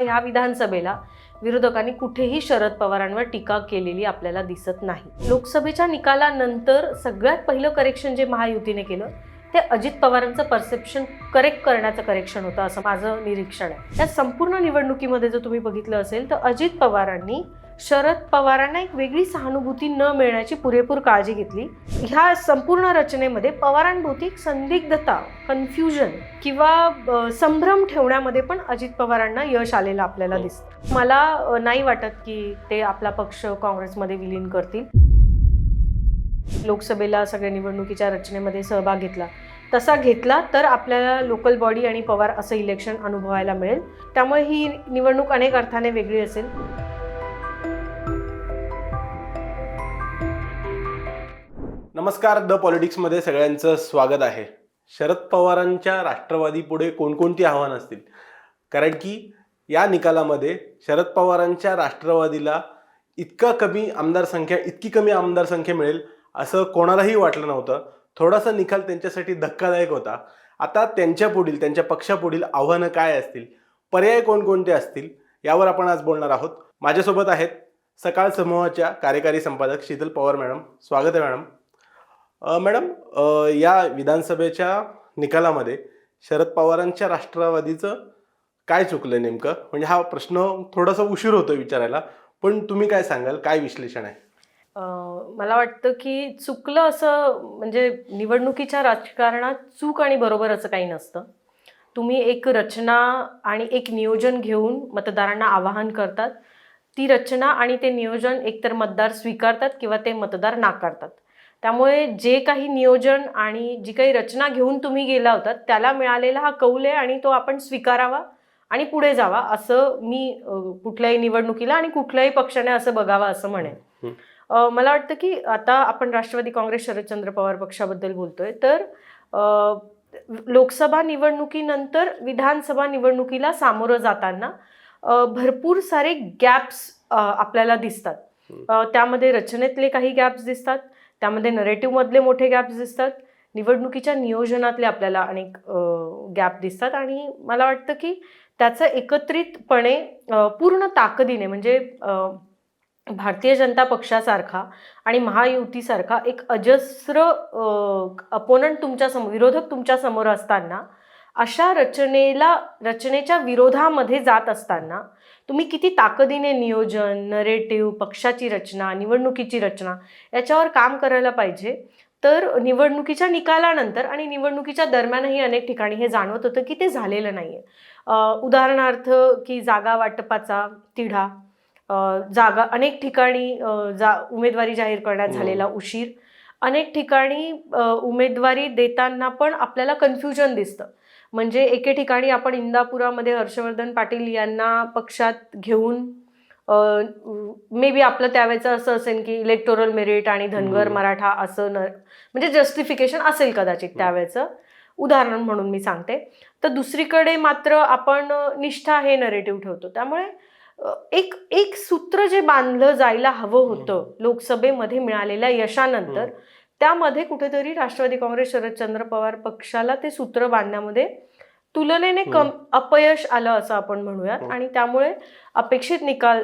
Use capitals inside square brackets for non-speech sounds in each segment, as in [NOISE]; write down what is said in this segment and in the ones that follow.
ह्या विधानसभेला विरोधकांनी कुठेही शरद पवारांवर टीका केलेली आपल्याला दिसत नाही. लोकसभेच्या निकालानंतर सगळ्यात पहिलं करेक्शन जे महायुतीने केलं ते अजित पवारांचं परसेप्शन करेक्ट करण्याचं करेक्शन होतं असं माझं निरीक्षण आहे. त्या संपूर्ण निवडणुकीमध्ये जर तुम्ही बघितलं असेल तर अजित पवारांनी शरद पवारांना एक वेगळी सहानुभूती न मिळण्याची पुरेपूर काळजी घेतली. ह्या संपूर्ण रचनेमध्ये पवारांभोवती एक संदिग्धता कन्फ्युजन किंवा संभ्रम ठेवण्यामध्ये पण अजित पवारांना यश आलेलं आपल्याला दिसतं. मला नाही वाटत की ते आपला पक्ष काँग्रेसमध्ये विलीन करतील. लोकसभेला सगळ्या निवडणुकीच्या रचनेमध्ये सहभाग घेतला. तसा घेतला तर आपल्याला लोकल बॉडी आणि पवार असं इलेक्शन अनुभवायला मिळेल. त्यामुळे ही निवडणूक अनेक अर्थाने वेगळी असेल. नमस्कार द पॉलिटिक्समध्ये सगळ्यांचं स्वागत आहे. शरद पवारांच्या राष्ट्रवादी पुढे कोणकोणती आव्हानं असतील? कारण की या निकालामध्ये शरद पवारांच्या राष्ट्रवादीला इतका कमी आमदार संख्या इतकी कमी आमदार संख्या मिळेल असं कोणालाही वाटलं नव्हतं. थोडासा निकाल त्यांच्यासाठी धक्कादायक होता. आता त्यांच्या पुढील त्यांच्या पक्षापुढील आव्हानं काय असतील? पर्याय कोणकोणते असतील? यावर आपण आज बोलणार आहोत. माझ्यासोबत आहेत सकाळ समूहाच्या कार्यकारी संपादक शीतल पवार मॅडम. स्वागत आहे मॅडम. मॅडम या विधानसभेच्या निकालामध्ये शरद पवारांच्या राष्ट्रवादीचं काय चुकलं नेमकं? म्हणजे हा प्रश्न थोडासा उशीर होतो विचारायला. पण तुम्ही काय सांगाल? काय विश्लेषण आहे? मला वाटतं की चुकलं असं म्हणजे निवडणुकीच्या राजकारणात चूक आणि बरोबर असं काही नसतं. तुम्ही एक रचना आणि एक नियोजन घेऊन मतदारांना आवाहन करतात. ती रचना आणि ते नियोजन एकतर मतदार स्वीकारतात किंवा ते मतदार नाकारतात. त्यामुळे जे काही नियोजन आणि जी काही रचना घेऊन तुम्ही गेला होतात त्याला मिळालेला हा कौल आहे आणि तो आपण स्वीकारावा आणि पुढे जावा असं मी कुठल्याही निवडणुकीला आणि कुठल्याही पक्षाने असं बघावं असं म्हणेन. मला वाटतं की आता आपण राष्ट्रवादी काँग्रेस शरदचंद्र पवार पक्षाबद्दल बोलतोय तर लोकसभा निवडणुकीनंतर विधानसभा निवडणुकीला सामोरं जाताना भरपूर सारे गॅप्स आपल्याला दिसतात. त्यामध्ये रचनेतले काही गॅप्स दिसतात त्यामध्ये नरेटिव्हमधले मोठे गॅप्स दिसतात. निवडणुकीच्या नियोजनातले आपल्याला अनेक गॅप दिसतात. आणि मला वाटतं की त्याचं एकत्रितपणे पूर्ण ताकदीने म्हणजे भारतीय जनता पक्षासारखा आणि महायुतीसारखा एक अजस्र अपोनंट तुमच्यासमोर विरोधक तुमच्यासमोर असताना अशा रचनेला रचनेच्या विरोधामध्ये जात असताना तुम्ही किती ताकदीने नियोजन नरेटिव्ह पक्षाची रचना निवडणुकीची रचना याच्यावर काम करायला पाहिजे. तर निवडणुकीच्या निकालानंतर आणि निवडणुकीच्या दरम्यानही अनेक ठिकाणी हे जाणवत होतं की ते झालेलं नाही आहे उदाहरणार्थ की जागा वाटपाचा तिढा जागा अनेक ठिकाणी जा उमेदवारी जाहीर करण्यात हम्म. झालेला उशीर. अनेक ठिकाणी उमेदवारी देताना पण आपल्याला कन्फ्युजन दिसतं. म्हणजे एके ठिकाणी आपण इंदापुरामध्ये हर्षवर्धन पाटील यांना पक्षात घेऊन मे बी आपलं त्यावेळेचं असं असेल की इलेक्टोरल मेरिट आणि धनगर. मराठा असं न म्हणजे जस्टिफिकेशन असेल कदाचित त्यावेळेचं. उदाहरण म्हणून मी सांगते. तर दुसरीकडे मात्र आपण निष्ठा हे नरेटिव्ह ठेवतो. त्यामुळे एक एक सूत्र जे बांधलं जायला हवं होतं लोकसभेमध्ये मिळालेल्या यशानंतर. त्यामध्ये कुठेतरी राष्ट्रवादी काँग्रेस शरदचंद्र पवार पक्षाला ते सूत्र बांधण्यामध्ये तुलनेने कम अपयश आलं असं आपण म्हणूयात. हम्म. आणि त्यामुळे अपेक्षित निकाल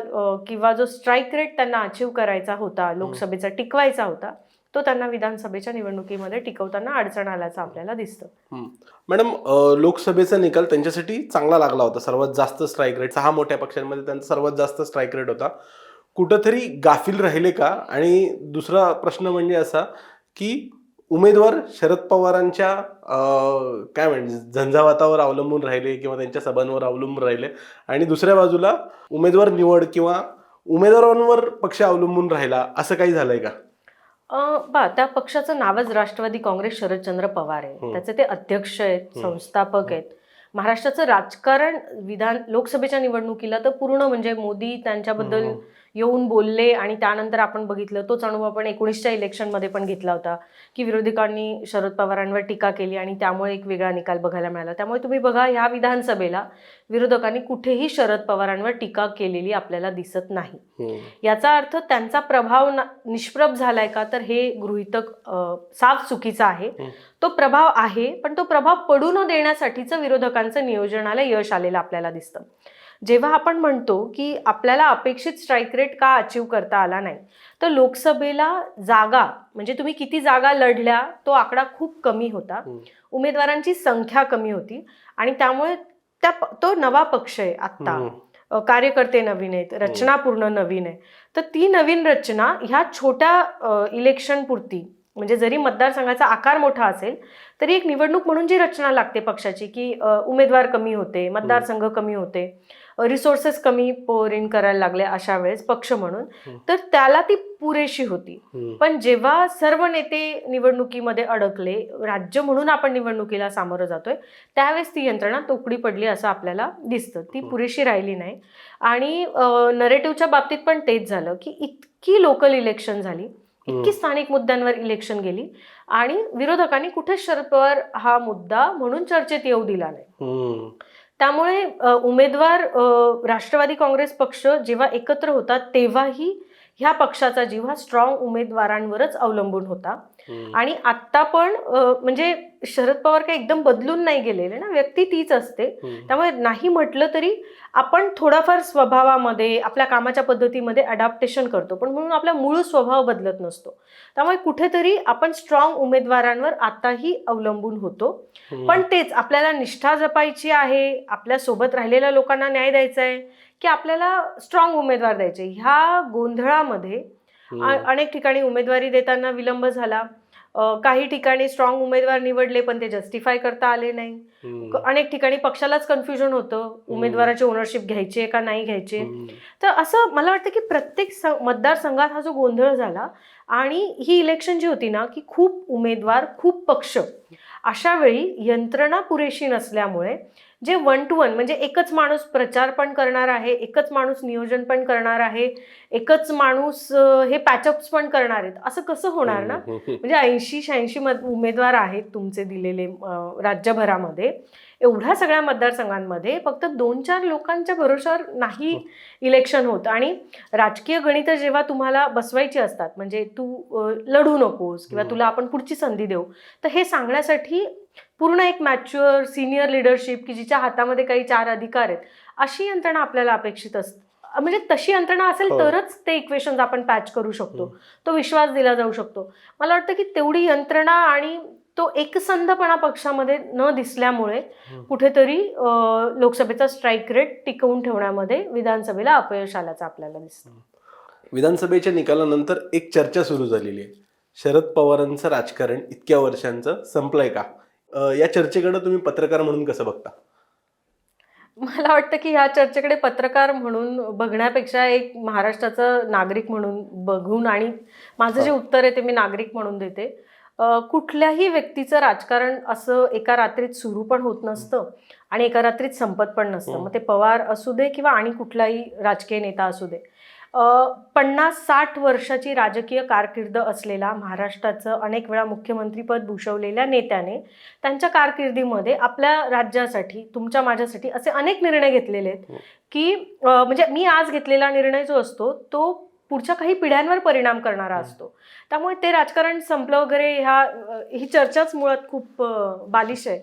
किंवा जो स्ट्राईक रेट त्यांना अचीव करायचा होता लोकसभेचा टिकवायचा होता तो त्यांना विधानसभेच्या निवडणुकीमध्ये टिकवताना अडचण आल्याचं आपल्याला दिसतं. मॅडम लोकसभेचा निकाल त्यांच्यासाठी चांगला लागला होता. सर्वात जास्त स्ट्राईक रेट सहा मोठ्या पक्षांमध्ये त्यांचा सर्वात जास्त स्ट्राईक रेट होता. कुठंतरी गाफील राहिले का? आणि दुसरा प्रश्न म्हणजे असा की उमेदवार शरद पवारांच्या काय म्हणजे झंझावातावर अवलंबून राहिले किंवा त्यांच्या सभांवर अवलंबून राहिले आणि दुसऱ्या बाजूला उमेदवार निवड किंवा उमेदवारांवर पक्ष अवलंबून राहिला असं काही झालंय का बा त्या पक्षाचं नावच राष्ट्रवादी काँग्रेस शरदचंद्र पवार आहे. त्याचे ते अध्यक्ष आहेत. संस्थापक आहेत महाराष्ट्राचं राजकारण विधान लोकसभेच्या निवडणुकीला तर पूर्ण म्हणजे मोदी त्यांच्याबद्दल. येऊन बोलले आणि त्यानंतर आपण बघितलं तोच अनुभव आपण एकोणीसच्या इलेक्शनमध्ये पण घेतला होता की विरोधकांनी शरद पवारांवर टीका केली आणि त्यामुळे एक वेगळा निकाल बघायला मिळाला. त्यामुळे तुम्ही बघा ह्या विधानसभेला विरोधकांनी कुठेही शरद पवारांवर टीका केलेली आपल्याला दिसत नाही. हम्म. याचा अर्थ त्यांचा प्रभाव निष्प्रभ झालाय का? तर हे गृहितक साफ चुकीचा आहे. हं. तो प्रभाव आहे पण तो प्रभाव पडू न देण्यासाठीचं विरोधकांचं नियोजनाला यश आलेलं आपल्याला दिसतं. जेव्हा आपण म्हणतो की आपल्याला अपेक्षित स्ट्राईक रेट का अचीव करता आला नाही तर लोकसभेला जागा म्हणजे तुम्ही किती जागा लढल्या तो आकडा खूप कमी होता. उमेदवारांची संख्या कमी होती आणि त्यामुळे त्या तो नवा पक्ष आहे आत्ता. कार्यकर्ते नवीन आहेत रचना पूर्ण नवीन आहे. तर ती नवीन रचना ह्या छोट्या इलेक्शन पुरती म्हणजे जरी मतदारसंघाचा आकार मोठा असेल तरी एक निवडणूक म्हणून जी रचना लागते पक्षाची की उमेदवार कमी होते मतदारसंघ कमी होते. रिसोर्सेस कमी पोर इन करायला लागले अशा वेळेस पक्ष म्हणून. तर त्याला ती पुरेशी होती. पण जेव्हा सर्व नेते निवडणुकीमध्ये अडकले राज्य म्हणून आपण निवडणुकीला सामोरं जातोय त्यावेळेस ती यंत्रणा तोकडी पडली असं आपल्याला दिसतं ती. पुरेशी राहिली नाही आणि नरेटिव्हच्या बाबतीत पण तेच झालं की इतकी लोकल इलेक्शन झाली इतकी स्थानिक मुद्द्यांवर इलेक्शन गेली आणि विरोधकांनी कुठेच शरद पवार हा मुद्दा म्हणून चर्चेत येऊ दिला नाही. त्यामुळे उमेदवार राष्ट्रवादी काँग्रेस पक्ष जेव्हा एकत्र होता तेव्हाही ह्या पक्षाचा जिव्हा स्ट्रॉंग उमेदवारांवरच अवलंबून होता. आणि आत्ता पण म्हणजे शरद पवार काही एकदम बदलून नाही गेलेले ना व्यक्ती तीच असते. त्यामुळे नाही म्हटलं तरी आपण थोडाफार स्वभावामध्ये आपल्या कामाच्या पद्धतीमध्ये अडॅप्टेशन करतो. पण म्हणून आपला मूळ स्वभाव बदलत नसतो. त्यामुळे कुठेतरी आपण स्ट्रॉंग उमेदवारांवर आताही अवलंबून होतो. पण तेच आपल्याला निष्ठा जपायची आहे आपल्यासोबत राहिलेल्या लोकांना न्याय द्यायचा आहे की आपल्याला स्ट्रॉंग उमेदवार द्यायचे. ह्या गोंधळामध्ये अनेक ठिकाणी उमेदवारी देताना विलंब झाला. काही ठिकाणी स्ट्रॉंग उमेदवार निवडले पण ते जस्टिफाय करता आले नाही. अनेक ठिकाणी पक्षालाच कन्फ्युजन होतं उमेदवाराची ओनरशिप घ्यायची का नाही घ्यायची. तर असं मला वाटतं की प्रत्येक मतदारसंघात हा जो गोंधळ झाला आणि ही इलेक्शन जी होती ना की खूप उमेदवार खूप पक्ष अशा वेळी यंत्रणा पुरेशी नसल्यामुळे जे वन टू वन म्हणजे एकच माणूस प्रचार पण करणार आहे एकच माणूस नियोजन पण करणार आहे एकच माणूस हे पॅचअप्स पण करणार आहेत. असं कसं होणार ना. म्हणजे ऐंशी शहाऐंशी उमेदवार आहेत तुमचे दिलेले राज्यभरामध्ये. एवढ्या सगळ्या मतदारसंघांमध्ये फक्त दोन चार लोकांच्या भरोशावर नाही इलेक्शन होत. आणि राजकीय गणितं जेव्हा तुम्हाला बसवायची असतात म्हणजे तू लढू नकोस किंवा. तुला आपण पुढची संधी देऊ तर हे सांगण्यासाठी पूर्ण एक मॅच्युअर सिनियर लिडरशिप की जिच्या हातामध्ये काही चार अधिकार आहेत अशी यंत्रणा आपल्याला अपेक्षित असते. म्हणजे तशी यंत्रणा असेल हो. तरच ते इक्वेशन आपण पॅच करू शकतो. तो विश्वास दिला जाऊ शकतो. मला वाटतं की तेवढी यंत्रणा आणि तो एकसंधपणा पक्षामध्ये न दिसल्यामुळे. कुठेतरी लोकसभेचा स्ट्राईक रेट टिकवून ठेवण्यामध्ये विधानसभेला अपयश आल्याचं आपल्याला दिसतं. विधानसभेच्या निकालानंतर एक चर्चा सुरू झालेली आहे. शरद पवारांचं राजकारण इतक्या वर्षांचं संपलंय का? या चर्चेकडे तुम्ही पत्रकार म्हणून कसं बघता? मला वाटतं की ह्या चर्चेकडे पत्रकार म्हणून बघण्यापेक्षा एक महाराष्ट्राचं नागरिक म्हणून बघून आणि माझं जे उत्तर आहे ते मी नागरिक म्हणून देते. कुठल्याही व्यक्तीचं राजकारण असं एका रात्रीत सुरू पण होत नसतं आणि एका रात्रीत संपत पण नसतं. हम्म. मग ते पवार असू दे किंवा आणि कुठलाही राजकीय नेता असू दे. पन्नास साठ वर्षाची राजकीय कारकीर्द असलेला महाराष्ट्राचं अनेक वेळा मुख्यमंत्रीपद भूषवलेल्या नेत्याने त्यांच्या कारकिर्दीमध्ये आपल्या राज्यासाठी तुमच्या माझ्यासाठी असे अनेक निर्णय घेतलेले आहेत हो. की म्हणजे मी आज घेतलेला निर्णय जो असतो तो पुढच्या काही पिढ्यांवर परिणाम करणारा. असतो त्यामुळे ते राजकारण संपलं वगैरे ह्या ही चर्चाच मुळात खूप बालिश आहे.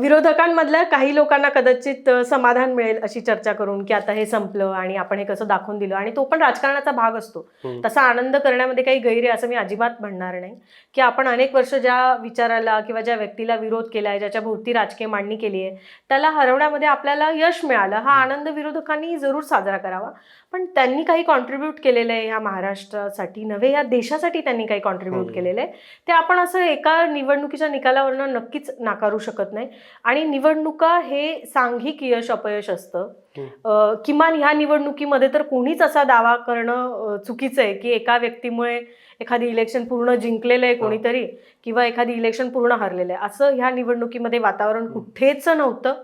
विरोधकांमधल्या काही लोकांना कदाचित समाधान मिळेल अशी चर्चा करून की आता हे संपलं आणि आपण हे कसं दाखवून दिलं आणि तो पण राजकारणाचा भाग असतो. तसा आनंद करण्यामध्ये काही गैर आहे असं मी अजिबात म्हणणार नाही. की आपण अनेक वर्ष ज्या विचाराला किंवा ज्या व्यक्तीला विरोध केला आहे ज्याच्या भोवती राजकीय मांडणी केली आहे त्याला हरवण्यामध्ये आपल्याला यश मिळालं. हा आनंद विरोधकांनी जरूर साजरा करावा. पण त्यांनी काही कॉन्ट्रीब्यूट केलेलं आहे ह्या महाराष्ट्रासाठी नव्हे या देशासाठी त्यांनी काही कॉन्ट्रीब्यूट हम्म. केलेलं आहे. ते आपण असं एका निवडणुकीच्या निकालावरनं नक्कीच नाकारू शकत नाही. आणि निवडणुका हे सांघिक यश अपयश असतं. अं, किमान ह्या निवडणुकीमध्ये तर कोणीच असा दावा करणं चुकीचं आहे की एका व्यक्तीमुळे एखादी इलेक्शन पूर्ण जिंकलेलं आहे कोणीतरी किंवा एखादी इलेक्शन पूर्ण हरलेलं आहे. असं ह्या निवडणुकीमध्ये वातावरण कुठेच नव्हतं.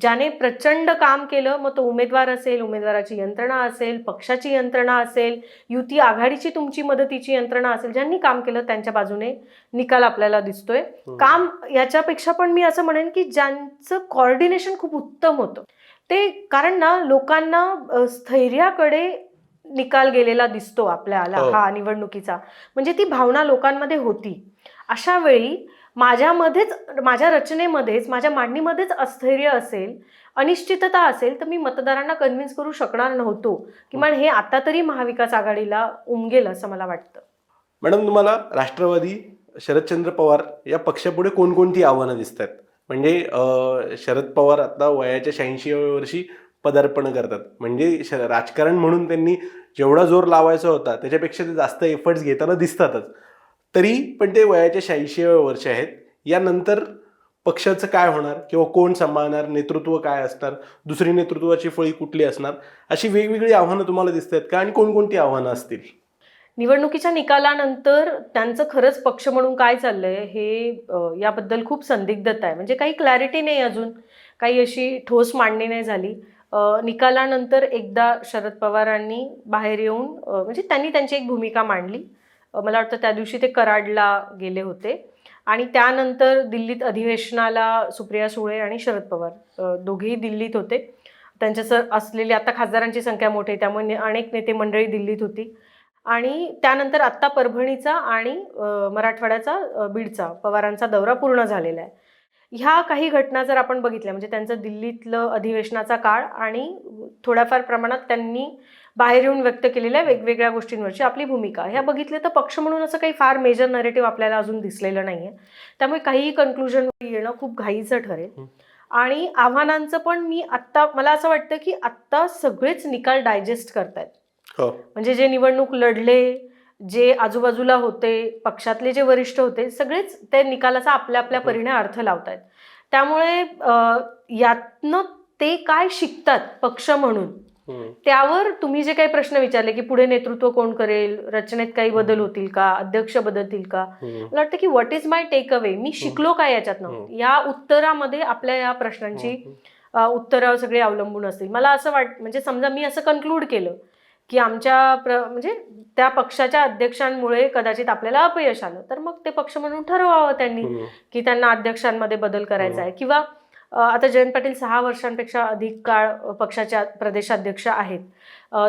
ज्याने प्रचंड काम केलं मग तो उमेदवार असेल उमेदवाराची यंत्रणा असेल पक्षाची यंत्रणा असेल युती आघाडीची तुमची मदतीची यंत्रणा असेल ज्यांनी काम केलं त्यांच्या बाजूने निकाल आपल्याला दिसतोय. काम याच्यापेक्षा पण मी असं म्हणेन की ज्यांचं कॉर्डिनेशन खूप उत्तम होतं. ते कारण ना लोकांना स्थैर्याकडे निकाल गेलेला दिसतो आपल्याला हो. हा निवडणुकीचा. म्हणजे ती भावना लोकांमध्ये होती. अशा वेळी माझ्यामध्येच माझ्या रचनेमध्येच माझ्या मांडणीमध्येच अस्थैर्य असेल अनिश्चितता असेल तर मी मतदारांना कन्व्हिन्स करू शकणार नव्हतो. किमान हे आता तरी महाविकास आघाडीला उमगेल असं मला वाटतं. मॅडम तुम्हाला राष्ट्रवादी शरदचंद्र पवार या पक्षापुढे कोणकोणती आव्हानं दिसत आहेत म्हणजे शरद पवार आता वयाच्या शहाऐंशी वर्षी पदार्पण करतात. म्हणजे श- राजकारण म्हणून त्यांनी जेवढा जोर लावायचा होता त्याच्यापेक्षा ते जास्त एफर्ट्स घेताना दिसतातच. तरी पण ते वयाच्या शहाऐंशी वर्ष आहेत. यानंतर पक्षाचं काय होणार? किंवा कोण सांभाळणार? नेतृत्व काय असणार? दुसरी नेतृत्वाची फळी कुठली असणार? अशी वेगवेगळी आव्हानं तुम्हाला दिसत आहेत का? आणि कोणकोणती आव्हानं असतील? निवडणुकीच्या निकालानंतर त्यांचं खरंच पक्ष म्हणून काय चाललंय हे याबद्दल खूप संदिग्धता आहे. म्हणजे काही क्लॅरिटी नाही अजून. काही अशी ठोस मांडणी नाही झाली. निकालानंतर एकदा शरद पवारांनी बाहेर येऊन म्हणजे त्यांनी त्यांची एक भूमिका मांडली. मला वाटतं त्या दिवशी ते कराडला गेले होते. आणि त्यानंतर दिल्लीत अधिवेशनाला सुप्रिया सुळे आणि शरद पवार दोघेही दिल्लीत होते. त्यांच्या सर असलेली आता खासदारांची संख्या मोठी आहे त्यामुळे ने- अनेक नेते मंडळी दिल्लीत होती. आणि त्यानंतर आत्ता परभणीचा आणि मराठवाड्याचा बीडचा पवारांचा दौरा पूर्ण झालेला आहे. ह्या काही घटना जर आपण बघितल्या म्हणजे त्यांचं दिल्लीतलं अधिवेशनाचा काळ आणि थोड्याफार प्रमाणात त्यांनी बाहेर येऊन व्यक्त केलेल्या वेगवेगळ्या गोष्टींवरची आपली भूमिका. ह्या बघितल्या तर पक्ष म्हणून असं काही फार मेजर नरेटिव्ह आपल्याला अजून दिसलेलं नाही आहे त्यामुळे काहीही कन्क्लुजनवर येणं खूप घाईचं ठरेल. हं. आणि आव्हानांचं पण मी आत्ता मला असं वाटतं की आत्ता सगळेच निकाल डायजेस्ट करतायत. हो. म्हणजे जे निवडणूक लढले जे आजूबाजूला होते पक्षातले जे वरिष्ठ होते सगळेच ते निकालाचा आपल्या आपल्या परीने अर्थ लावतायत. त्यामुळे यातनं ते काय शिकतात पक्ष म्हणून. त्यावर तुम्ही जे काही प्रश्न विचारले की पुढे नेतृत्व कोण करेल रचनेत काही बदल होतील का अध्यक्ष बदलतील का. मला वाटतं की what is my takeaway मी शिकलो काय याच्यातनं. या उत्तरामध्ये आपल्या या प्रश्नांची अ, उत्तरं सगळी अवलंबून असतील. मला असं वाट म्हणजे समजा मी असं कन्क्लूड केलं की आमच्या म्हणजे त्या पक्षाच्या अध्यक्षांमुळे कदाचित आपल्याला अपयश आलं तर मग ते पक्ष म्हणून ठरवावं त्यांनी. की त्यांना अध्यक्षांमध्ये बदल करायचा आहे. किंवा आता जयंत पाटील सहा वर्षांपेक्षा अधिक काळ पक्षाच्या प्रदेशाध्यक्ष आहेत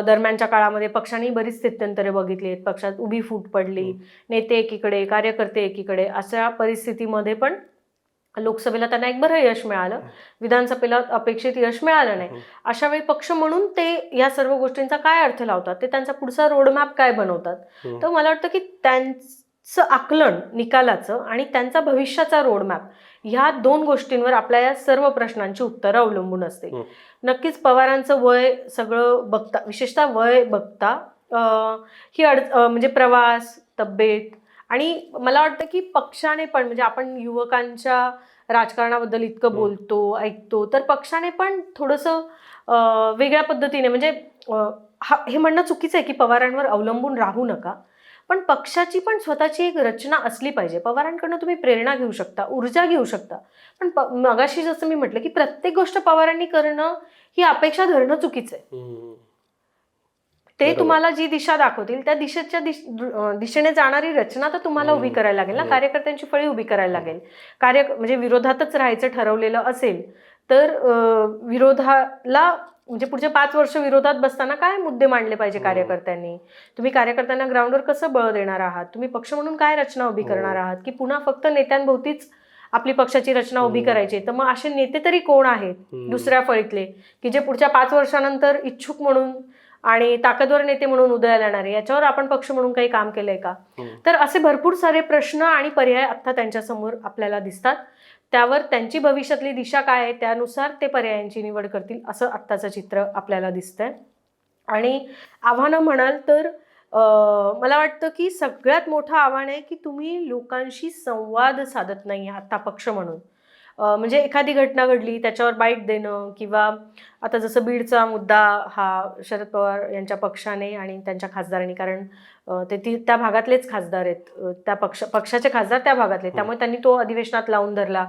दरम्यानच्या काळामध्ये पक्षांनी बरीच स्थित्यंतरे बघितली आहेत पक्षात उभी फूट पडली. नेते एकीकडे कार्यकर्ते एकीकडे अशा परिस्थितीमध्ये पण लोकसभेला त्यांना एक बरं यश मिळालं विधानसभेला अपेक्षित यश मिळालं नाही हम्म. अशा वेळी पक्ष म्हणून ते या सर्व गोष्टींचा काय अर्थ लावतात ते त्यांचा पुढचा रोडमॅप काय बनवतात हम्म. तर मला वाटतं की त्यांचं आकलन निकालाचं आणि त्यांचा भविष्याचा रोडमॅप ह्या दोन गोष्टींवर आपल्या या सर्व प्रश्नांची उत्तरं अवलंबून असतील हं. नक्कीच पवारांचं वय सगळं बघता विशेषतः वय बघता ही अड म्हणजे प्रवास तब्येत आणि मला वाटतं की पक्षाने पण म्हणजे आपण युवकांच्या राजकारणाबद्दल इतकं हं. बोलतो ऐकतो तर पक्षाने पण थोडंसं वेगळ्या पद्धतीने म्हणजे हा हे म्हणणं चुकीचं आहे की पवारांवर अवलंबून राहू नका पण पक्षाची पण स्वतःची एक रचना असली पाहिजे पवारांकडनं तुम्ही प्रेरणा घेऊ शकता ऊर्जा घेऊ शकता पण मगाशी जसं मी म्हटलं की प्रत्येक गोष्ट पवारांनी करणं ही अपेक्षा धरणं चुकीचं आहे. ते. तुम्हाला जी दिशा दाखवतील त्या दिशेच्या दिशेने जाणारी रचना तर तुम्हाला उभी. करायला लागेल ना. कार्यकर्त्यांची फळी उभी करायला लागेल कार्य म्हणजे विरोधातच राहायचं ठरवलेलं असेल तर विरोधाला म्हणजे पुढचे पाच वर्ष विरोधात बसताना काय मुद्दे मांडले पाहिजे हम्म. कार्यकर्त्यांनी तुम्ही कार्यकर्त्यांना ग्राउंडवर कसं बळ देणार आहात तुम्ही पक्ष म्हणून काय रचना उभी हो. करणार आहात की पुन्हा फक्त नेत्यांभोवतीच आपली पक्षाची रचना उभी हम्म. करायची? तर मग असे नेते तरी कोण आहेत. दुसऱ्या फळीतले की जे पुढच्या पाच वर्षानंतर इच्छुक म्हणून आणि ताकदवर नेते म्हणून उदयाला येणार आहे याच्यावर आपण पक्ष म्हणून काही काम केलंय का. तर असे भरपूर सारे प्रश्न आणि पर्याय आता त्यांच्यासमोर आपल्याला दिसतात त्यावर त्यांची भविष्यातली दिशा काय आहे त्यानुसार ते पर्यायांची निवड करतील असं आत्ताचं चित्र आपल्याला दिसतंय. आणि आव्हानं म्हणाल तर मला वाटतं की सगळ्यात मोठं आव्हान आहे की तुम्ही लोकांशी संवाद साधत नाही आत्ता पक्ष म्हणून. म्हणजे एखादी घटना घडली त्याच्यावर बाईट देणं किंवा आता जसं बीडचा मुद्दा हा शरद पवार यांच्या पक्षाने आणि त्यांच्या खासदारांनी कारण ते ती त्या भागातलेच खासदार आहेत. त्या पक्ष पक्षाचे खासदार त्या भागातले त्यामुळे त्यांनी तो अधिवेशनात लावून धरला.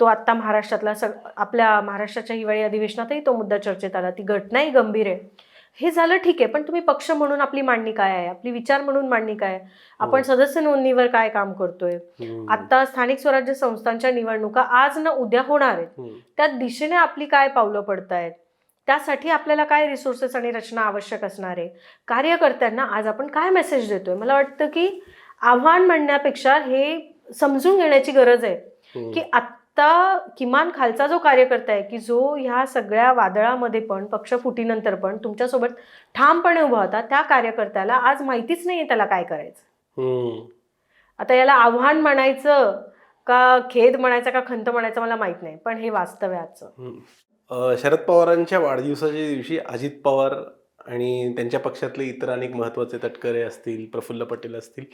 तो आत्ता महाराष्ट्रातला सग आपल्या महाराष्ट्राच्या हिवाळी अधिवेशनातही तो मुद्दा चर्चेत आला. ती घटनाही गंभीर आहे. हे झालं ठीक आहे पण तुम्ही पक्ष म्हणून आपली मांडणी काय आहे आपली विचार म्हणून मांडणी काय आहे आपण हो. सदस्य नोंदणीवर काय काम करतोय. आता स्थानिक स्वराज्य संस्थांच्या निवडणुका आज ना उद्या होणार आहेत. त्या दिशेने आपली काय पावलं पडत आहेत त्यासाठी आपल्याला काय रिसोर्सेस आणि रचना आवश्यक असणार आहे कार्यकर्त्यांना आज आपण काय मेसेज देतोय मला वाटतं की आव्हान म्हणण्यापेक्षा हे समजून घेण्याची गरज आहे. की आत्ता किमान खालचा जो कार्यकर्ता आहे की जो ह्या सगळ्या वादळामध्ये पण पक्ष फुटीनंतर पण तुमच्यासोबत ठामपणे उभा होता त्या कार्यकर्त्याला आज माहितीच नाहीये त्याला काय करायचं. आता याला आव्हान म्हणायचं का खेद म्हणायचा का खंत म्हणायचं मला माहीत नाही पण हे वास्तव आहे आजचं. शरद पवारांच्या वाढदिवसाच्या दिवशी अजित पवार आणि त्यांच्या पक्षातले इतर अनेक महत्त्वाचे तटकरे असतील प्रफुल्ल पटेल असतील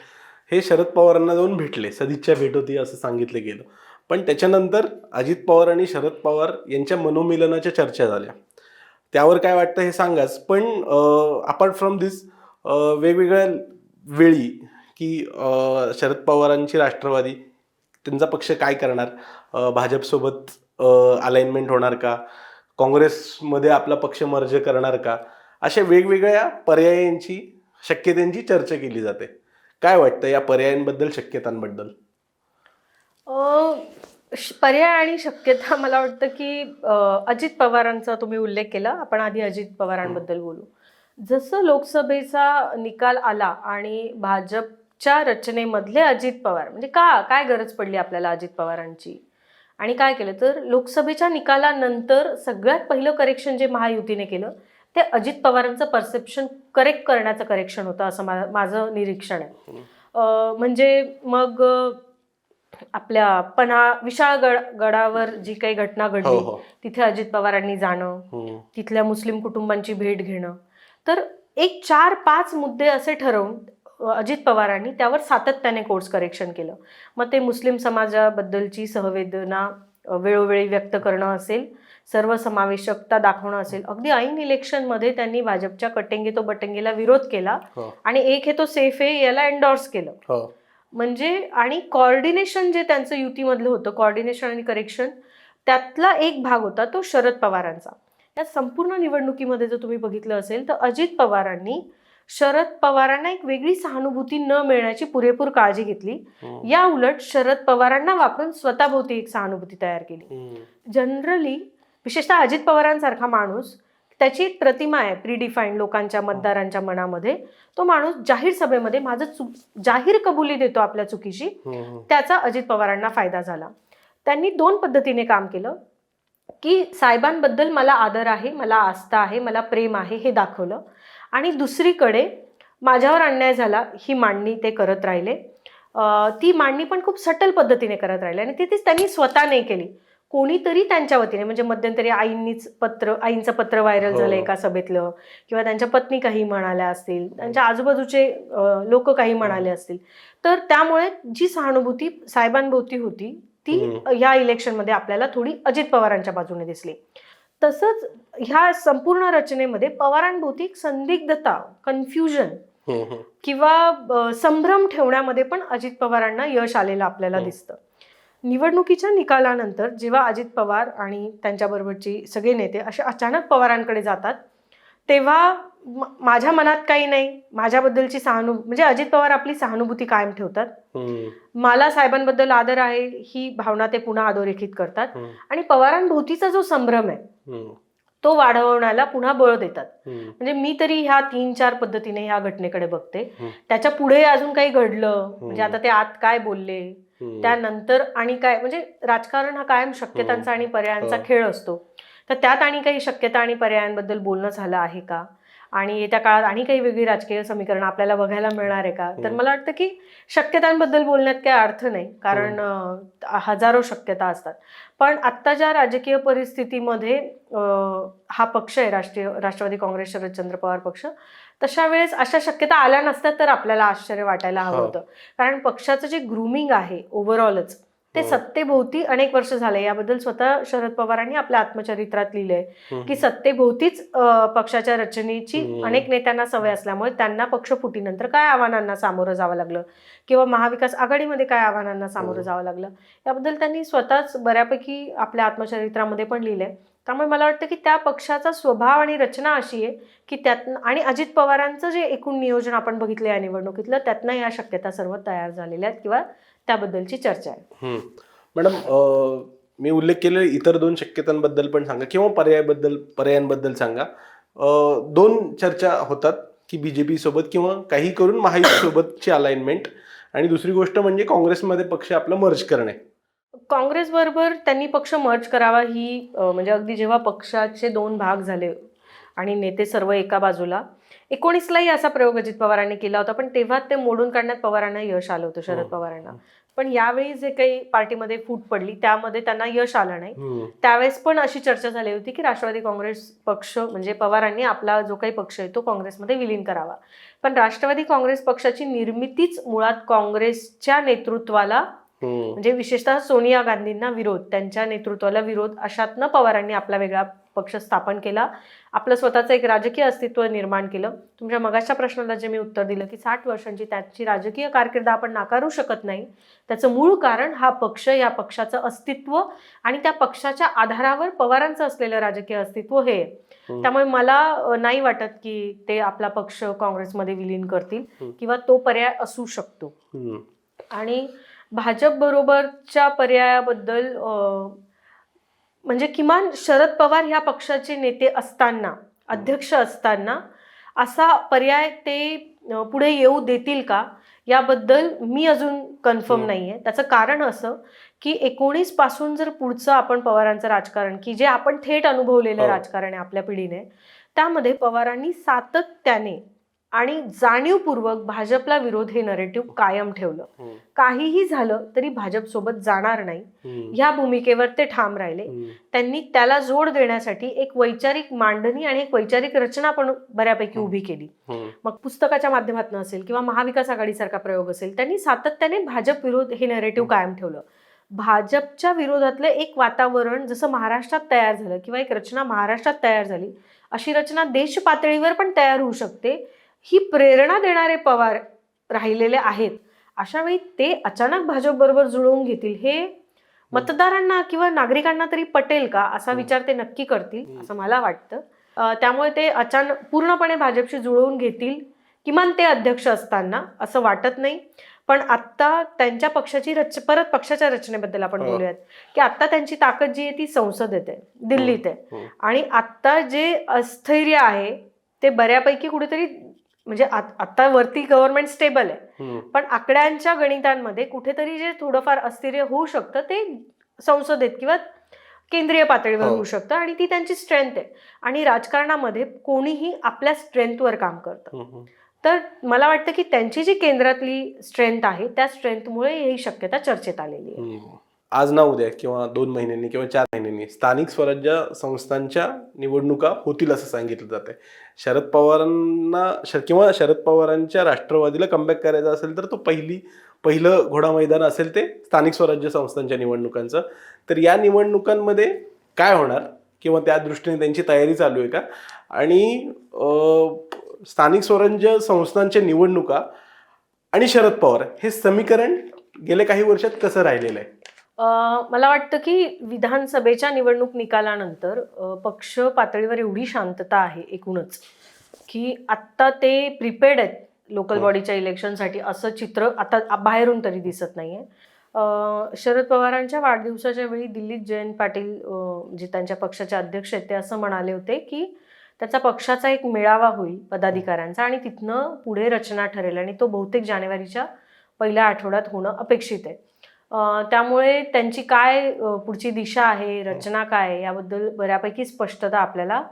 हे शरद पवारांना जाऊन भेटले सदिच्छा भेट होती असं सांगितलं गेलं. पण त्याच्यानंतर अजित पवार आणि शरद पवार यांच्या मनोमिलनाच्या चर्चा झाल्या. त्यावर काय वाटतं हे सांगाच पण अपार्ट फ्रॉम दिस वेगवेगळ्या वेळी की शरद पवारांची राष्ट्रवादी त्यांचा पक्ष काय करणार? भाजपसोबत अलाइनमेंट होणार का? काँग्रेसमध्ये आपला पक्ष मर्ज करणार का? अशा वेगवेगळ्या पर्यायांची शक्यतेची चर्चा केली जाते. काय वाटतं या पर्यायांबद्दल शक्यतांबद्दल? पर्याय आणि शक्यता मला वाटतं की अजित पवारांचा तुम्ही उल्लेख केला. आपण आधी अजित पवारांबद्दल बोलू. जसं लोकसभेचा निकाल आला आणि भाजपच्या रचनेमधले अजित पवार म्हणजे का काय गरज पडली आपल्याला अजित पवारांची? आणि काय केलं? तर लोकसभेच्या निकालानंतर सगळ्यात पहिलं करेक्शन जे महायुतीने केलं ते अजित पवारांचं परसेप्शन करेक्ट करण्याचं करेक्शन होतं असं मा- माझं निरीक्षण आहे. म्हणजे मग आपल्या पन्हा विशाळ गड गडावर जी काही घटना हो घडली हो. तिथे अजित पवारांनी जाणं हम्म. तिथल्या मुस्लिम कुटुंबांची भेट घेणं. तर एक चार पाच मुद्दे असे ठरवून अ, अजित पवारांनी त्यावर सातत्याने कोर्स करेक्शन केलं. मग ते मुस्लिम समाजाबद्दलची सहवेदना अ, वेळोवेळी व्यक्त करणं असेल सर्वसमावेशकता दाखवणं असेल अगदी ऐन इलेक्शनमध्ये त्यांनी भाजपच्या कटेंगे तो बटेंगेला विरोध केला हो. आणि एक हे तो सेफ आहे याला एन्डॉर्स केलं. हो. म्हणजे आणि कॉर्डिनेशन जे त्यांचं युतीमधलं होतं कॉर्डिनेशन आणि करेक्शन त्यातला एक भाग होता तो शरद पवारांचा या संपूर्ण निवडणुकीमध्ये जर तुम्ही बघितलं असेल तर अजित पवारांनी शरद पवारांना एक वेगळी सहानुभूती न मिळण्याची पुरेपूर काळजी घेतली हम्म. या उलट शरद पवारांना वापरून स्वतःभोवती एक सहानुभूती तयार केली. जनरली विशेषतः अजित पवारांसारखा माणूस त्याची एक प्रतिमा आहे प्रीडिफाईंड लोकांच्या मतदारांच्या मनामध्ये. तो माणूस जाहीर सभेमध्ये माझं चुक जाहीर कबुली देतो आपल्या चुकीची हम्म. त्याचा अजित पवारांना फायदा झाला. त्यांनी दोन पद्धतीने काम केलं. की साहेबांबद्दल मला आदर आहे मला आस्था आहे मला प्रेम आहे हे दाखवलं. आणि दुसरीकडे माझ्यावर अन्याय झाला ही मांडणी ते करत राहिले. ती मांडणी पण खूप सटल पद्धतीने करत राहिले. आणि ती ती त्यांनी स्वतः नाही केली. कोणीतरी त्यांच्या वतीने म्हणजे मध्यंतरी आईंनीच पत्र आईंचं पत्र व्हायरल हो. झालं एका सभेतलं किंवा त्यांच्या पत्नी काही म्हणाल्या असतील त्यांच्या आजूबाजूचे लोक काही म्हणाले असतील तर त्यामुळे जी सहानुभूती साहेबांभोवती होती ती हम्म. ह्या इलेक्शनमध्ये आपल्याला थोडी अजित पवारांच्या बाजूने दिसली तसंच ह्या संपूर्ण रचनेमध्ये पवारांभोवती संदिग्धता कन्फ्युजन. किंवा संभ्रम ठेवण्यामध्ये पण अजित पवारांना यश आलेलं आपल्याला. दिसतं निवडणुकीच्या निकालानंतर जेव्हा अजित पवार आणि त्यांच्याबरोबरची सगळे नेते असे अचानक पवारांकडे जातात तेव्हा माझ्या मनात काही नाही माझ्याबद्दलची सहानुभूती म्हणजे अजित पवार आपली सहानुभूती कायम ठेवतात. मला साहेबांबद्दल आदर आहे ही भावना ते पुन्हा अधोरेखित करतात. आणि पवारांभोवतीचा जो संभ्रम आहे. तो वाढवण्याला पुन्हा बळ देतात. म्हणजे मी तरी ह्या तीन चार पद्धतीने ह्या घटनेकडे बघते. त्याच्या पुढे अजून काही घडलं म्हणजे आता ते आत काय बोलले. त्यानंतर आणि काय म्हणजे राजकारण हा कायम शक्यतांचा आणि पर्यायांचा हो. खेळ असतो. तर त्यात आणि काही शक्यता आणि पर्यायांबद्दल बोलणं झालं आहे का? आणि येत्या काळात आणि काही वेगळी राजकीय समीकरण आपल्याला बघायला मिळणार आहे का? तर. मला वाटतं की शक्यतांबद्दल बोलण्यात काही अर्थ नाही. कारण हजारो शक्यता असतात. पण आत्ताच्या राजकीय परिस्थितीमध्ये हा पक्ष आहे राष्ट्रीय राष्ट्रवादी काँग्रेस शरदचंद्र पवार पक्ष तशा वेळेस अशा शक्यता आल्या नसत्या तर आपल्याला आश्चर्य वाटायला हवं हो. होतं कारण पक्षाचं जे ग्रुमिंग आहे ओव्हरऑलच ते हो. सत्तेभोवती अनेक वर्ष झाले याबद्दल स्वतः शरद पवारांनी आपल्या आत्मचरित्रात लिहिलंय. की सत्तेभोवतीच पक्षाच्या रचनेची. अनेक नेत्यांना सवय असल्यामुळे त्यांना पक्ष फुटीनंतर काय आव्हानांना सामोरं जावं लागलं किंवा महाविकास आघाडीमध्ये काय आव्हानांना सामोरं. जावं लागलं याबद्दल त्यांनी स्वतःच बऱ्यापैकी आपल्या आत्मचरित्रामध्ये पण लिहिलंय त्यामुळे मला वाटतं की त्या पक्षाचा स्वभाव आणि रचना अशी आहे की त्यात आणि अजित पवारांचं जे एकूण नियोजन आपण बघितलं या निवडणुकीतलं त्यातनं या शक्यता सर्व तयार झालेल्या आहेत किंवा त्याबद्दलची चर्चा आहे. मॅडम मी उल्लेख केलेल्या इतर दोन शक्यतांबद्दल पण सांगा किंवा पर्यायाबद्दल पर्यायांबद्दल सांगा. दोन चर्चा होतात की बीजेपी सोबत किंवा काही करून महायुतीसोबतची अलाइनमेंट आणि दुसरी गोष्ट म्हणजे काँग्रेसमध्ये पक्ष आपला मर्ज करणे. काँग्रेस बरोबर त्यांनी पक्ष मर्ज करावा ही म्हणजे अगदी जेव्हा पक्षाचे दोन भाग झाले आणि नेते सर्व एका बाजूला एकोणीसलाही असा प्रयोग अजित पवारांनी केला होता पण तेव्हा ते मोडून काढण्यात पवारांना यश आलं होतं शरद हो. पवारांना पण यावेळी जे काही पार्टीमध्ये फूट पडली त्यामध्ये त्यांना यश आलं नाही हम्म. त्यावेळेस पण अशी चर्चा झाली होती की राष्ट्रवादी काँग्रेस पक्ष म्हणजे पवारांनी आपला जो काही पक्ष आहे तो काँग्रेसमध्ये विलीन करावा पण राष्ट्रवादी काँग्रेस पक्षाची निर्मितीच मुळात काँग्रेसच्या नेतृत्वाला. म्हणजे विशेषतः सोनिया गांधींना विरोध त्यांच्या नेतृत्वाला विरोध अशातनं पवारांनी आपला वेगळा पक्ष स्थापन केला आपलं स्वतःचं एक राजकीय अस्तित्व निर्माण केलं तुमच्या मगाच्या प्रश्नाला जे मी उत्तर दिलं की साठ वर्षांची त्याची राजकीय कारकीर्द आपण नाकारू शकत नाही त्याचं मूळ कारण हा पक्ष या पक्षाचं अस्तित्व आणि त्या पक्षाच्या आधारावर पवारांचं असलेलं राजकीय अस्तित्व हे. त्यामुळे मला नाही वाटत की ते आपला पक्ष काँग्रेसमध्ये विलीन करतील. किंवा तो पर्याय असू शकतो. आणि भाजप बरोबरच्या पर्यायाबद्दल म्हणजे किमान शरद पवार ह्या पक्षाचे नेते असताना अध्यक्ष असताना असा पर्याय ते पुढे येऊ देतील का याबद्दल मी अजून कन्फर्म हम्म. नाहीये त्याचं कारण असं की एकोणीसपासून जर पुढचं आपण पवारांचं राजकारण की जे आपण थेट अनुभवलेलं हो. राजकारण आहे आपल्या पिढीने त्यामध्ये पवारांनी सातत्याने आणि जाणीवपूर्वक भाजपला विरोध हे नरेटिव्ह कायम ठेवलं. काहीही झालं तरी भाजप सोबत जाणार नाही. ह्या भूमिकेवर ते ठाम राहिले. त्यांनी त्याला जोड देण्यासाठी एक वैचारिक मांडणी आणि एक वैचारिक रचना पण बऱ्यापैकी उभी केली. मग पुस्तकाच्या माध्यमातून असेल किंवा महाविकास आघाडीसारखा प्रयोग असेल त्यांनी सातत्याने भाजप विरोध हे नरेटिव्ह कायम ठेवलं भाजपच्या विरोधातलं एक वातावरण जसं महाराष्ट्रात तयार झालं किंवा एक रचना महाराष्ट्रात तयार झाली अशी रचना देश पातळीवर पण तयार होऊ शकते ही प्रेरणा देणारे पवार राहिलेले आहेत अशा वेळी ते अचानक भाजप बरोबर जुळवून घेतील हे मतदारांना किंवा नागरिकांना तरी पटेल का असा. विचार ते नक्की करतील. असं मला वाटतं त्यामुळे ते अचानक पूर्णपणे भाजपशी जुळवून घेतील किमान ते अध्यक्ष असताना असं वाटत नाही पण आत्ता त्यांच्या पक्षाची रच परत पक्षाच्या रचनेबद्दल आपण हो. बोलूयात की आत्ता त्यांची ताकद जी आहे ती संसदेत आहे दिल्लीत आहे. आणि आत्ता जे अस्थैर्य आहे ते बऱ्यापैकी कुठेतरी म्हणजे आत- वरती गव्हर्नमेंट स्टेबल आहे. पण आकड्यांच्या गणितांमध्ये कुठेतरी जे थोडंफार अस्थिर्य होऊ शकतं ते संसदेत किंवा केंद्रीय पातळीवर हो. होऊ शकतं आणि ती त्यांची स्ट्रेंथ आहे आणि राजकारणामध्ये कोणीही आपल्या स्ट्रेंथवर काम करतं. तर मला वाटतं की त्यांची जी केंद्रातली स्ट्रेंथ आहे त्या स्ट्रेंथमुळे ही शक्यता चर्चेत आलेली आहे. आज ना उद्या किंवा दोन महिन्यांनी किंवा चार महिन्यांनी स्थानिक स्वराज्य संस्थांच्या निवडणुका होतील असं सांगितलं जात आहे शरद पवारांना श- किंवा शरद पवारांच्या राष्ट्रवादीला कमबॅक करायचा असेल तर तो पहिली पहिलं घोडा मैदान असेल ते स्थानिक स्वराज्य संस्थांच्या निवडणुकांचं. तर या निवडणुकांमध्ये काय होणार? किंवा त्या दृष्टीने त्यांची तयारी चालू आहे का? आणि स्थानिक स्वराज्य संस्थांच्या निवडणुका आणि शरद पवार हे समीकरण गेल्या काही वर्षात कसं राहिलेलं आहे? मला वाटतं की विधानसभेच्या निवडणूक निकालानंतर पक्ष पातळीवर एवढी शांतता आहे एकूणच की आत्ता ते प्रिपेड आहेत लोकल हो. बॉडीच्या इलेक्शनसाठी असं चित्र आता बाहेरून तरी दिसत नाहीये अं, शरद पवारांच्या वाढदिवसाच्या वेळी दिल्लीत जयंत पाटील जे त्यांच्या पक्षाचे अध्यक्ष आहेत ते असं म्हणाले होते की त्याचा पक्षाचा एक मेळावा होईल पदाधिकाऱ्यांचा आणि तिथनं पुढे रचना ठरेल आणि तो बहुतेक जानेवारीच्या पहिल्या आठवड्यात होणं अपेक्षित आहे त्यामुळे त्यांची काय पुढची दिशा आहे रचना काय आहे याबद्दल बऱ्यापैकी स्पष्टता आपल्याला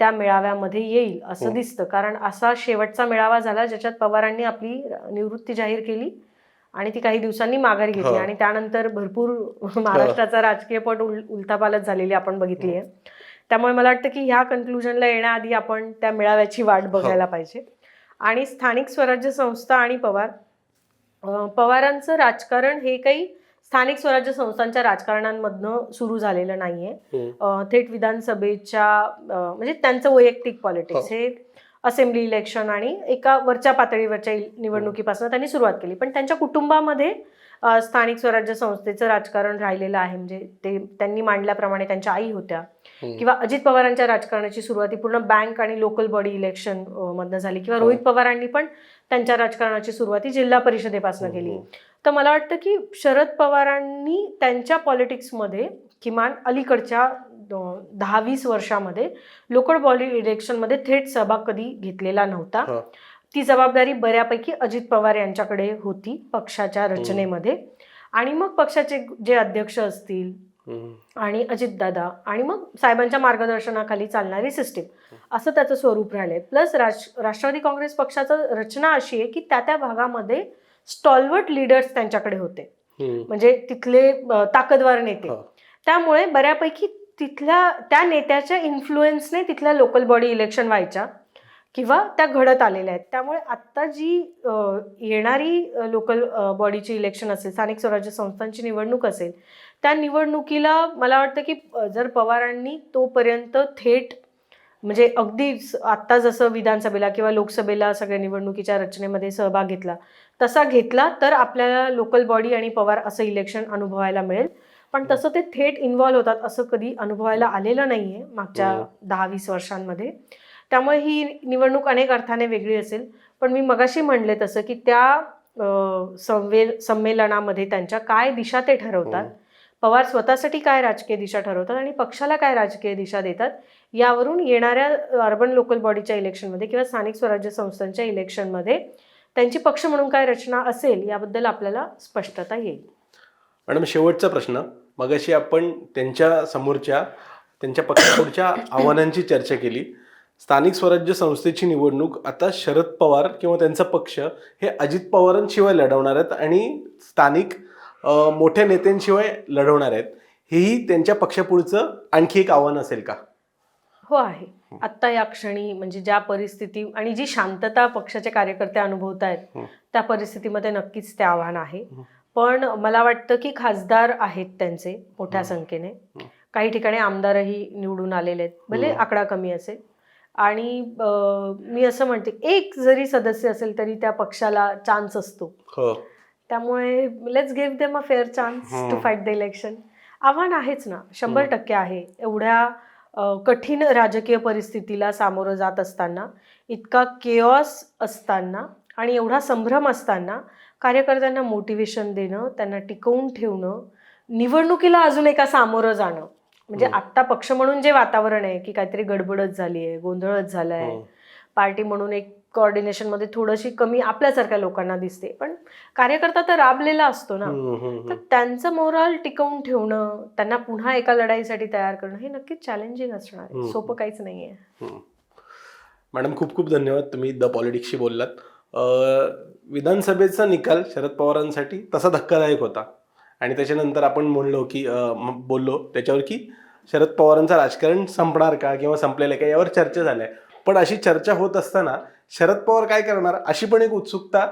त्या मेळाव्यामध्ये येईल असं हो. दिसतं. कारण असा शेवटचा मेळावा झाला ज्याच्यात पवारांनी आपली निवृत्ती जाहीर केली आणि ती काही दिवसांनी माघारी घेतली हो. आणि त्यानंतर भरपूर महाराष्ट्राचा राजकीय पट उल उलथापालथ झालेली आपण बघितली आहे. त्यामुळे मला वाटतं की ह्या कन्क्लुजनला येण्याआधी आपण त्या मेळाव्याची वाट बघायला पाहिजे. आणि स्थानिक स्वराज्य संस्था आणि पवार पवारांचं राजकारण हे काही स्थानिक स्वराज्य संस्थांच्या राजकारणांमधनं सुरू झालेलं नाहीये थेट विधानसभेच्या म्हणजे त्यांचं वैयक्तिक पॉलिटिक्स हो. हे असेंब्ली इलेक्शन आणि एका वरच्या पातळीवरच्या निवडणुकीपासून त्यांनी सुरुवात केली पण त्यांच्या कुटुंबामध्ये स्थानिक स्वराज्य संस्थेचं राजकारण राहिलेलं आहे म्हणजे ते त्यांनी मांडल्याप्रमाणे त्यांच्या आई होत्या. किंवा अजित पवारांच्या राजकारणाची सुरुवाती पूर्ण बँक आणि लोकल बॉडी इलेक्शन मधनं झाली किंवा हो. रोहित पवारांनी पण त्यांच्या राजकारणाची सुरुवाती जिल्हा परिषदेपासून केली हम्म. तर मला वाटतं की शरद पवारांनी त्यांच्या पॉलिटिक्समध्ये किमान अलीकडच्या दहा वीस वर्षामध्ये लोकल बॉडी इलेक्शनमध्ये थेट सहभाग कधी घेतलेला नव्हता हा. ती जबाबदारी बऱ्यापैकी अजित पवार यांच्याकडे होती पक्षाच्या रचनेमध्ये आणि मग पक्षाचे जे अध्यक्ष असतील. आणि अजितदादा आणि मग साहेबांच्या मार्गदर्शनाखाली चालणारी सिस्टीम असं त्याचं स्वरूप राहिलंय. प्लस राज राष्ट्रवादी काँग्रेस पक्षाचं रचना अशी आहे की त्या त्या भागामध्ये स्टॉलवर्ट लीडर्स त्यांच्याकडे होते. म्हणजे तिथले ताकदवार नेते. त्यामुळे बऱ्यापैकी तिथल्या त्या नेत्याच्या इन्फ्लुएन्सने तिथल्या लोकल बॉडी इलेक्शन व्हायच्या किंवा त्या घडत आलेल्या आहेत. त्यामुळे आत्ता जी येणारी लोकल बॉडीची इलेक्शन असेल स्थानिक स्वराज्य संस्थांची निवडणूक असेल त्या निवडणुकीला मला वाटतं की जर पवारांनी तोपर्यंत थेट म्हणजे अगदी आत्ता जसं विधानसभेला किंवा लोकसभेला सगळ्या निवडणुकीच्या रचनेमध्ये सहभाग घेतला तसा घेतला तर आपल्याला लोकल बॉडी आणि पवार असं इलेक्शन अनुभवायला मिळेल. पण तसं ते थेट इन्व्हॉल्व्ह होतात असं कधी अनुभवायला आलेलं नाहीये मागच्या हम्म. दहा वीस वर्षांमध्ये. त्यामुळे ही निवडणूक अनेक अर्थाने वेगळी असेल. पण मी मगाशी म्हणले तसं की त्या संवे संमेलनामध्ये त्यांच्या काय दिशा ते ठरवतात. पवार स्वतःसाठी काय राजकीय दिशा ठरवतात आणि पक्षाला काय राजकीय दिशा देतात यावरून येणाऱ्या अर्बन लोकल बॉडीच्या इलेक्शनमध्ये किंवा स्थानिक स्वराज्य संस्थांच्या इलेक्शनमध्ये त्यांची पक्ष म्हणून काय रचना असेल याबद्दल आपल्याला स्पष्टता येईल. मॅडम शेवटचा प्रश्न मगाशी आपण त्यांच्या समोरच्या त्यांच्या पक्षापुढच्या [COUGHS] आव्हानांची चर्चा केली. स्थानिक स्वराज्य संस्थेची निवडणूक आता शरद पवार किंवा त्यांचा पक्ष हे अजित पवारांशिवाय लढवणार आहेत आणि स्थानिक मोठ्या नेत्यांशिवाय लढवणार आहेत हेही त्यांच्या पक्षापुढचं आणखी एक आव्हान असेल का हो आहे आत्ता या क्षणी म्हणजे ज्या परिस्थिती आणि जी शांतता पक्षाचे कार्यकर्ते अनुभवत आहेत. त्या परिस्थितीमध्ये नक्कीच ते आव्हान आहे. पण मला वाटतं की खासदार आहेत त्यांचे मोठ्या. संख्येने. काही ठिकाणी आमदारही निवडून आलेले आहेत भले. आकडा कमी असेल आणि मी असं म्हणते एक जरी सदस्य असेल तरी त्या पक्षाला चान्स असतो हो त्यामुळे let's give them a fair chance to. Fight the election आव्हान आहेच ना शंभर. टक्के आहे एवढ्या कठीण राजकीय परिस्थितीला सामोरं जात असताना इतका केऑस असताना आणि एवढा संभ्रम असताना कार्यकर्त्यांना मोटिवेशन देणं त्यांना टिकवून ठेवणं निवडणुकीला अजून एका सामोरं जाणं म्हणजे हं. आत्ता पक्ष म्हणून जे वातावरण आहे की काहीतरी गडबडच झाली आहे गोंधळच झालाय हं. पार्टी म्हणून एक coordination मध्ये थोडीशी कमी आपल्यासारख्या लोकांना दिसते. पण कार्यकर्ता तर राबलेला असतो ना. तर. त्यांचं मोराल टिकवून ठेवणं त्यांना पुन्हा एका लढाईसाठी तयार करणं हे नक्कीच चॅलेंजिंग असणार आहे. सोपं काहीच नाहीये. हं. मॅडम खूप खूप धन्यवाद तुम्ही द पॉलिटिक्सशी बोललात. विधानसभेचा निकाल शरद पवारांसाठी तसा धक्कादायक होता. आणि त्याच्यानंतर आपण बोललो की बोललो त्याच्यावर की शरद पवारांचं राजकारण संपणार का किंवा संपलेलं आहे का यावर चर्चा झाल्या पण अशी चर्चा होत असताना शरद पवार काय करणार अशी पण एक उत्सुकता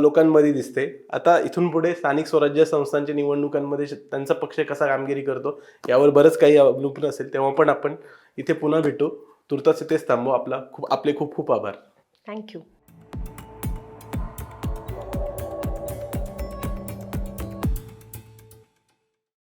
लोकांमध्ये दिसते. आता इथून पुढे स्थानिक स्वराज्य संस्थांच्या निवडणुकांमध्ये त्यांचा पक्ष कसा कामगिरी करतो यावर बरंच काही अवलंबून असेल तेव्हा पण आपण इथे पुन्हा भेटू. तुर्तास इथेच थांबू. आपला खूप आपले खूप खूप आभार. थँक्यू